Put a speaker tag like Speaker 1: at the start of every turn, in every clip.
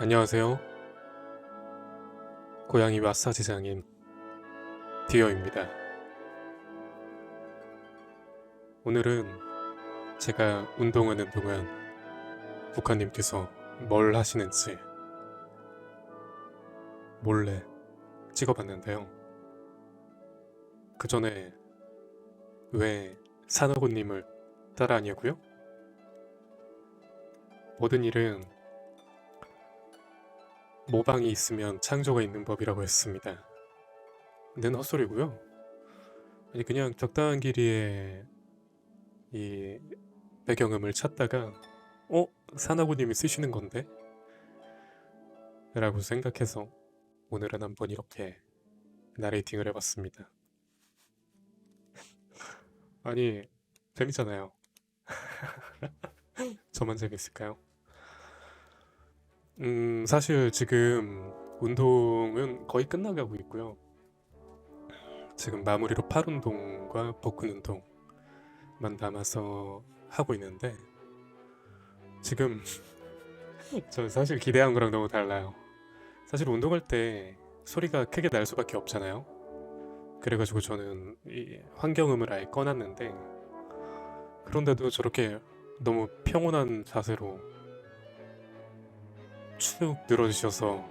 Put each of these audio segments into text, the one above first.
Speaker 1: 안녕하세요. 고양이 마사지 장인 디어입니다. 오늘은 제가 운동하는 동안 국화님께서 뭘 하시는지 몰래 찍어봤는데요. 그 전에 왜 산호고님을 따라하냐고요? 모든 일은 모방이 있으면 창조가 있는 법이라고 했습니다. 는 헛소리고요. 아니 그냥 적당한 길이에 이 배경음을 찾다가 어? 산하고님이 쓰시는 건데? 라고 생각해서 오늘은 한번 이렇게 나레이팅을 해봤습니다. 아니 재밌잖아요. 저만 재밌을까요? 음, 사실 지금 운동은 거의 끝나가고 있고요. 지금 마무리로 팔 운동과 복근 운동만 남아서 하고 있는데 지금 저 사실 기대한 거랑 너무 달라요. 사실 운동할 때 소리가 크게 날 수밖에 없잖아요. 그래가지고 저는 이 환경음을 아예 꺼놨는데 그런데도 저렇게 너무 평온한 자세로 축 늘어지셔서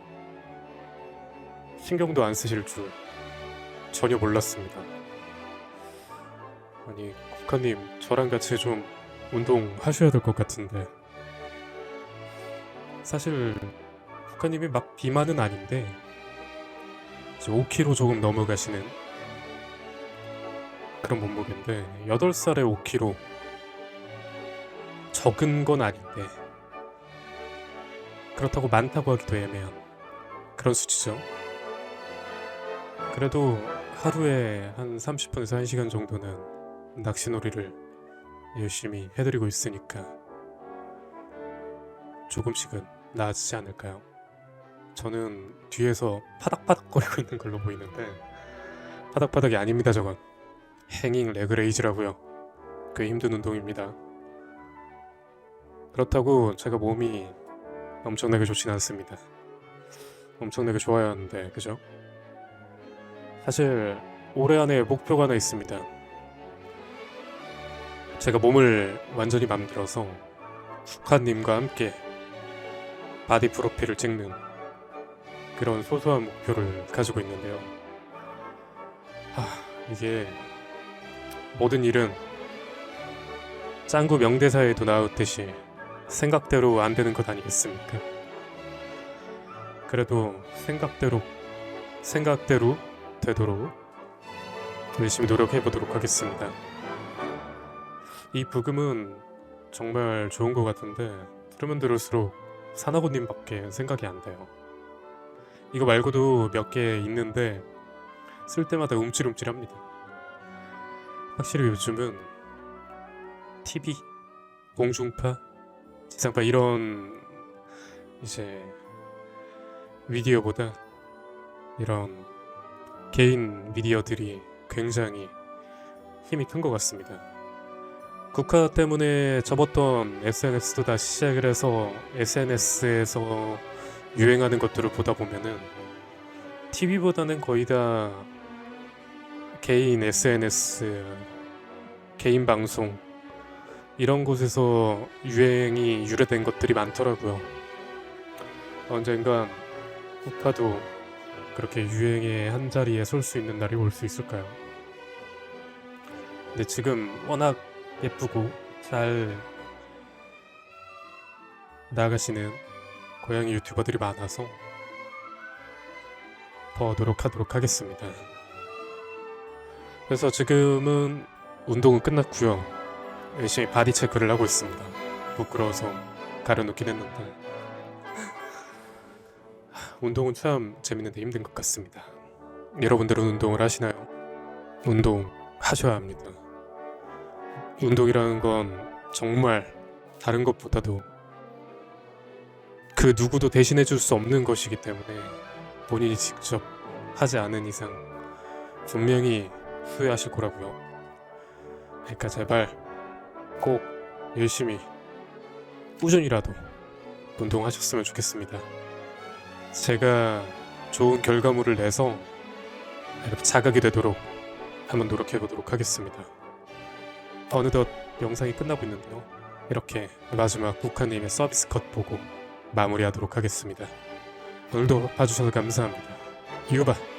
Speaker 1: 신경도 안 쓰실 줄 전혀 몰랐습니다. 아니 국화님 저랑 같이 좀 운동하셔야 될 것 같은데 사실 국화님이 막 비만은 아닌데 5kg 조금 넘어가시는 그런 몸무게인데 8살에 5kg 적은 건 아닌데 그렇다고 많다고 하기도 애매한 그런 수치죠. 그래도 하루에 한 30분에서 1시간 정도는 낚시놀이를 열심히 해드리고 있으니까 조금씩은 나아지지 않을까요? 저는 뒤에서 파닥파닥거리고 있는 걸로 보이는데 파닥파닥이 아닙니다 저건 행잉 레그레이즈라고요 꽤 힘든 운동입니다 그렇다고 제가 몸이 엄청나게 좋진 않습니다. 엄청나게 좋아야 하는데, 그죠? 사실 올해 안에 목표가 하나 있습니다. 제가 몸을 완전히 만들어서 국화님과 함께 바디 프로필을 찍는 그런 소소한 목표를 가지고 있는데요. 아, 이게 모든 일은 짱구 명대사에도 나왔듯이 생각대로 안 되는 것 아니겠습니까? 그래도 생각대로 생각대로 되도록 열심히 노력해 보도록 하겠습니다. 이 부금은 정말 좋은 것 같은데 들으면 들을수록 산하고님밖에 생각이 안 돼요. 이거 말고도 몇 개 있는데 쓸 때마다 움찔움찔합니다. 확실히 요즘은 TV, 공중파, 지상파 이런 이제 미디어보다 이런 개인 미디어들이 굉장히 힘이 큰 것 같습니다. 국화 때문에 접었던 SNS도 다시 시작을 해서 SNS에서 유행하는 것들을 보다 보면은 TV보다는 거의 다 개인 SNS, 개인 방송 이런 곳에서 유행이 유래된 것들이 많더라고요. 언젠간 국화도 그렇게 유행의 한 자리에 설 수 있는 날이 올 수 있을까요? 근데 지금 워낙 예쁘고 잘 나가시는 고양이 유튜버들이 많아서 더 노력하도록 하겠습니다. 그래서 지금은 운동은 끝났고요. 열심히 바디 체크를 하고 있습니다. 부끄러워서 가려놓긴 했는데 운동은 참 재밌는데 힘든 것 같습니다. 여러분들은 운동을 하시나요? 운동 하셔야 합니다. 운동이라는 건 정말 다른 것보다도 그 누구도 대신해 줄 수 없는 것이기 때문에 본인이 직접 하지 않은 이상 분명히 후회하실 거라고요. 그러니까 제발 꼭 열심히 꾸준히라도 운동하셨으면 좋겠습니다. 제가 좋은 결과물을 내서 자각이 되도록 한번 노력해 보도록 하겠습니다. 어느덧 영상이 끝나고 있는데요. 이렇게 마지막 국화님의 서비스 컷 보고 마무리하도록 하겠습니다. 오늘도 봐주셔서 감사합니다. 이유바